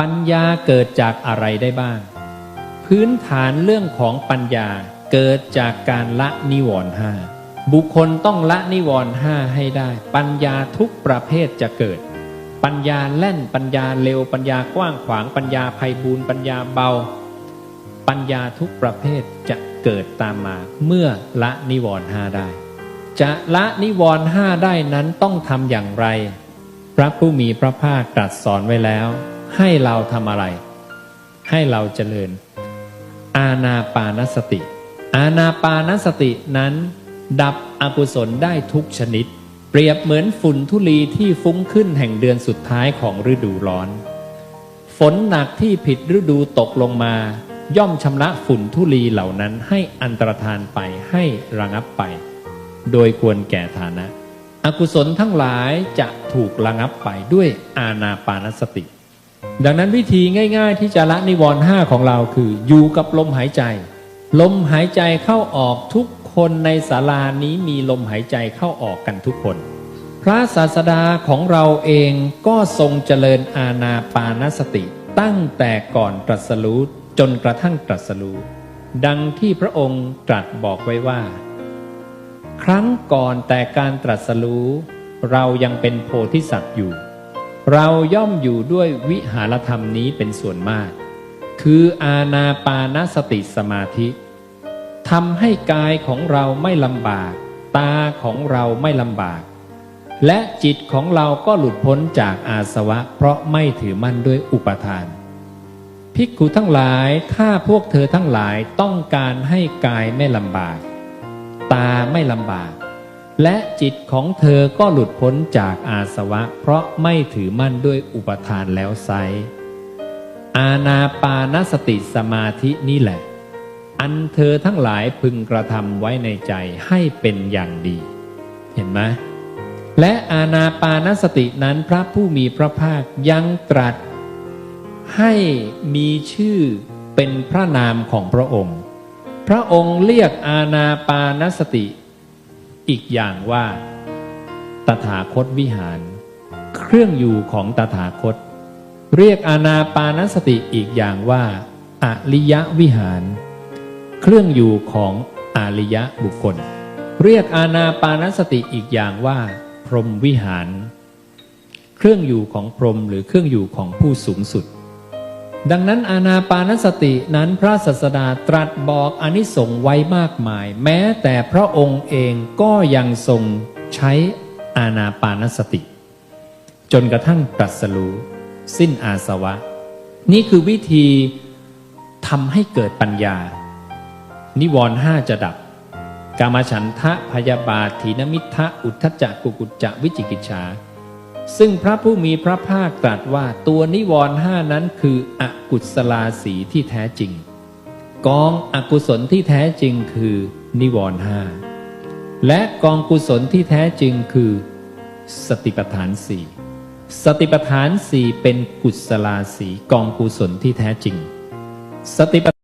ปัญญาเกิดจากอะไรได้บ้าง พื้นฐานเรื่องของปัญญาเกิดจากการละนิวรณ์ห้าบุคคลต้องละนิวรณ์ห้าให้ได้ ปัญญาทุกประเภทจะเกิด ปัญญาแล่นปัญญาเร็วปัญญากว้างขวางปัญญาไพบูรปัญญาเบา ปัญญาทุกประเภทจะเกิดตามมาเมื่อละนิวรณ์ห้าได้ จะละนิวรณ์ห้าได้นั้นต้องทำอย่างไร พระผู้มีพระภาคตรัสสอนไว้แล้ว ให้เราทำอะไร ให้เราเจริญ อาณาปานสติ อาณาปานสตินั้น ดับอกุศลได้ทุกชนิด เปรียบเหมือนฝุ่นทุลีที่ฟุ้งขึ้นแห่งเดือนสุดท้ายของฤดูร้อน ฝนหนักที่ผิดฤดูตกลงมา ย่อมชำระฝุ่นทุลีเหล่านั้นให้อันตรธานไปให้ระงับไป โดยควรแก่ฐานะ อกุศลทั้งหลายจะถูกระงับไปด้วยอาณาปานสติ ดังนั้นวิธีง่าย ๆ ที่จะละนิวรณ์ห้าของเราคืออยู่กับลมหายใจ ลมหายใจเข้าออกทุกคนในศาลานี้มีลมหายใจเข้าออกกันทุกคน พระศาสดาของเราเองก็ทรงเจริญอาณาปานสติ ตั้งแต่ก่อนตรัสรู้จนกระทั่งตรัสรู้ดังที่พระองค์ตรัสบอกไว้ว่า ครั้งก่อนแต่การตรัสรู้ เรายังเป็นโพธิสัตว์อยู่ เราย่อมอยู่ด้วยวิหารธรรมนี้เป็นส่วนมาก คืออาณาปานสติสมาธิทำให้กายของเราไม่ลำบาก ตาของเราไม่ลำบาก และจิตของเราก็หลุดพ้นจากอาสวะ เพราะไม่ถือมั่นด้วยอุปทาน ภิกขุทั้งหลายถ้าพวกเธอทั้งหลายต้องการให้กายไม่ลำบาก ตาไม่ลำบาก และจิตของเธอก็หลุดพ้นจากอาสวะ เพราะไม่ถือมั่นด้วยอุปทานแล้วไซอาณาปานสติสมาธินี่แหละ อันเธอทั้งหลายพึงกระทำไว้ในใจให้เป็นอย่างดี เห็นไหมและอาณาปานสตินั้นพระผู้มีพระภาคยังตรัส ให้มีชื่อเป็นพระนามของพระองค์ พระองค์เรียกอาณาปานสติ อีกอย่างว่า ตถาคตวิหาร เครื่องอยู่ของตถาคต เรียกอาณาปานสติอีกอย่างว่าอริยวิหาร เครื่องอยู่ของอริยบุคคล เรียกอาณาปานสติอีกอย่างว่า พรหมวิหาร เครื่องอยู่ของพรหมหรือเครื่องอยู่ของผู้สูงสุด ดังนั้นอาณาปานสตินั้นพระศาสดาตรัสบอกอนิสงส์ไว้มากมาย แม้แต่พระองค์เองก็ยังทรงใช้อาณาปานสติ จนกระทั่งตรัสรู้สิ้นอาสวะ นี่คือวิธีทำให้เกิดปัญญา นิวรณ์ห้าจะดับ กามฉันทะพยาบาทถีนมิทะอุทธจักกุกุจจะวิจิกิจฉา ซึ่งพระผู้มีพระภาคตรัสว่าตัวนิวรณ์ห้านั้นคืออกุศลาสีที่แท้จริง กองอกุศลที่แท้จริงคือนิวรณ์ห้าและกองกุศลที่แท้จริงคือ สติปัฏฐานสี่สติปัฏฐานสี่เป็นกุศลาสีกองกุศลที่แท้จริง สติปัฏ